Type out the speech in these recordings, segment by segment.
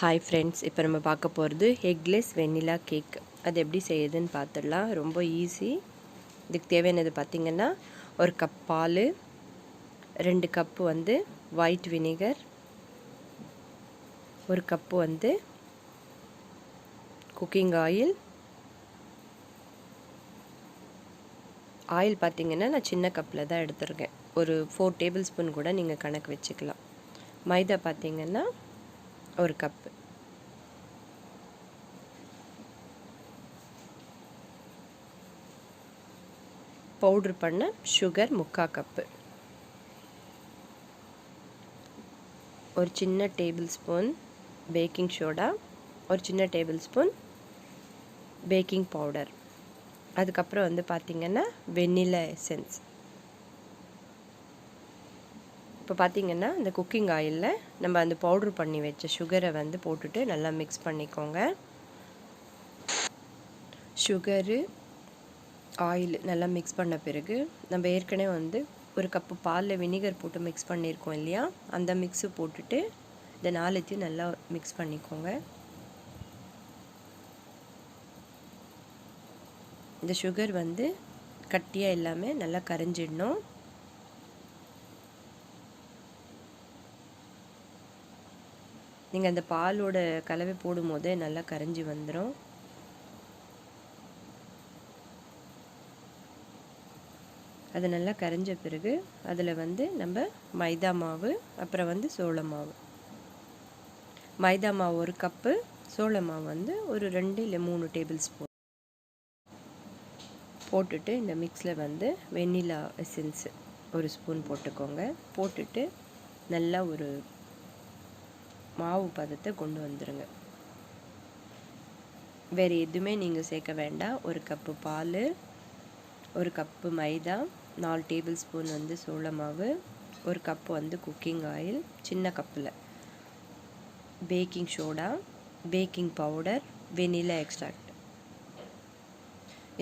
Hi friends இப்போ நம்ம பார்க்க போகிறது எக்லெஸ் வெண்ணிலா கேக் அது எப்படி செய்யுதுன்னு பார்த்துடலாம். ரொம்ப ஈஸி இதுக்கு தேவையானது பார்த்திங்கன்னா ஒரு கப் பால் ரெண்டு கப்பு வந்து ஒயிட் வினிகர் ஒரு கப்பு வந்து குக்கிங் ஆயில் ஆயில் பார்த்திங்கன்னா நான் சின்ன கப்பில் தான் எடுத்துருக்கேன். ஒரு ஃபோர் டேபிள் ஸ்பூன் கூட நீங்கள் கணக்கு வச்சுக்கலாம். மைதா பார்த்திங்கன்னா ஒரு கப்பு. பவுட்ரு பண்ண சுகர் முக்கா கப்பு. ஒரு சின்ன டேபிள் ஸ்பூன் பேக்கிங் சோடா ஒரு சின்ன டேபிள் ஸ்பூன் பேக்கிங் பவுடர் அதுக்கப்புறம் வந்து பார்த்திங்கன்னா வெண்ணிலா எசன்ஸ் இப்போ பார்த்திங்கன்னா இந்த குக்கிங் ஆயிலில் நம்ம அந்த பவுட்ரு பண்ணி வச்ச சுகரை வந்து போட்டுட்டு நல்லா மிக்ஸ் பண்ணிக்கோங்க. சுகரு ஆயில் நல்லா மிக்ஸ் பண்ண பிறகு நம்ம ஏற்கனவே வந்து ஒரு கப்பு பாலில் வினிகர் போட்டு மிக்ஸ் பண்ணியிருக்கோம் இல்லையா? அந்த மிக்ஸு போட்டுட்டு இந்த நாலுத்தையும் நல்லா மிக்ஸ் பண்ணிக்கோங்க. இந்த சுகர் வந்து கட்டியாக எல்லாமே நல்லா கரைஞ்சிடணும். நீங்கள் அந்த பாலோட கலவை போடும்போதே நல்லா கரைஞ்சி வந்துடும் அது நல்லா கரைஞ்ச பிறகு அதில் வந்து நம்ம மைதா மாவு அப்புறம் வந்து சோள மாவு. மைதா மாவு ஒரு கப்பு சோள மாவு வந்து ஒரு ரெண்டு இல்லை மூணு டேபிள் ஸ்பூன். போட்டுட்டு இந்த மிக்ஸில் வந்து வெண்ணிலா எசன்ஸு ஒரு ஸ்பூன் போட்டுக்கோங்க. போட்டுட்டு நல்லா ஒரு மாவு பதத்தை கொண்டு வந்துடுங்க வேறு எதுவுமே நீங்கள் சேர்க்க வேண்டாம். ஒரு கப்பு பால் ஒரு கப்பு மைதா நாலு டேபிள் ஸ்பூன் வந்து சோள மாவு ஒரு கப்பு வந்து குக்கிங் ஆயில் சின்ன கப்பில் baking soda baking powder vanilla extract.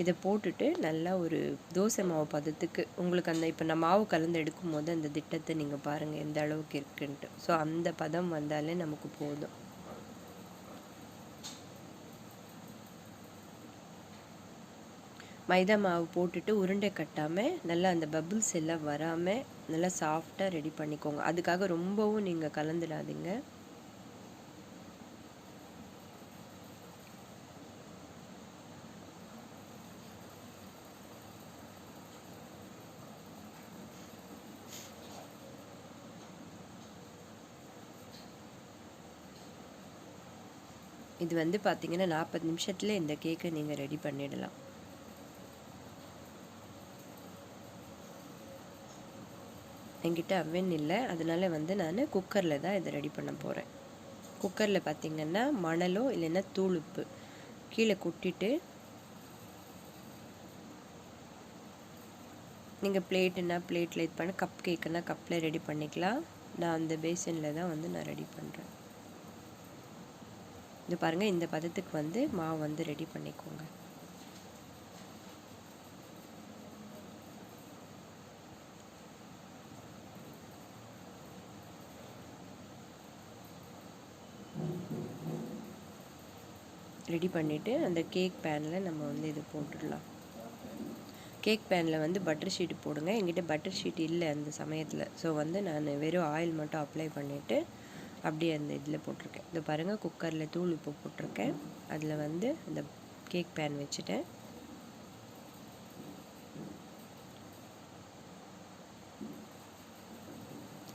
இதை போட்டுட்டு நல்லா ஒரு தோசை மாவு பதத்துக்கு உங்களுக்கு அந்த இப்போ நம்ம மாவு கலந்து எடுக்கும் போது அந்த திட்டத்தை நீங்கள் பாருங்கள் எந்த அளவுக்கு இருக்குன்ட்டு. ஸோ அந்த பதம் வந்தாலே நமக்கு போதும். மைதா மாவு போட்டுட்டு உருண்டை கட்டாமல் நல்லா அந்த பபுள்ஸ் எல்லாம் வராமல் நல்லா சாஃப்டாக ரெடி பண்ணிக்கோங்க. அதுக்காக ரொம்பவும் நீங்கள் கலந்துடாதீங்க. இது வந்து பார்த்தீங்கன்னா நாற்பது நிமிஷத்தில் இந்த கேக்கை நீங்கள் ரெடி பண்ணிடலாம். என்கிட்ட அவன் இல்லை அதனால வந்து நான் குக்கரில் தான் இதை ரெடி பண்ண போகிறேன் குக்கரில் பார்த்திங்கன்னா மணலோ இல்லைன்னா தூளுப்பு கீழே கொட்டிட்டு நீங்கள் பிளேட்டுன்னா பிளேட்டில் இது பண்ண கப் கேக்குன்னா கப்பில் ரெடி பண்ணிக்கலாம். நான் அந்த பேசனில் தான் வந்து நான் ரெடி பண்ணுறேன் இது பாருங்கள் இந்த பதத்துக்கு வந்து மாவு வந்து ரெடி பண்ணிக்கோங்க. ரெடி பண்ணிவிட்டு அந்த கேக் பேனில் நம்ம வந்து இது போட்டுடலாம். கேக் பேனில் வந்து பட்டர் ஷீட் போடுங்க. என்கிட்ட பட்டர் ஷீட் இல்லை அந்த சமயத்தில். ஸோ வந்து நான் வெறும் ஆயில் மட்டும் அப்ளை பண்ணிவிட்டு அப்படியே அந்த இதில் போட்டிருக்கேன். இதை பாருங்கள் குக்கரில் தூள் உப்பு போட்டிருக்கேன். அதில் வந்து அந்த கேக் பேன் வச்சுட்டேன்.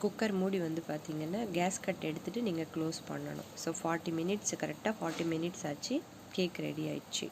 குக்கர் மூடி வந்து பார்த்தீங்கன்னா கேஸ் கட் எடுத்துகிட்டு நீங்கள் க்ளோஸ் பண்ணணும். ஸோ ஃபார்ட்டி மினிட்ஸ் கரெக்டாக ஃபார்ட்டி மினிட்ஸ் ஆச்சு. கேக் ரெடி ஆயிடுச்சு.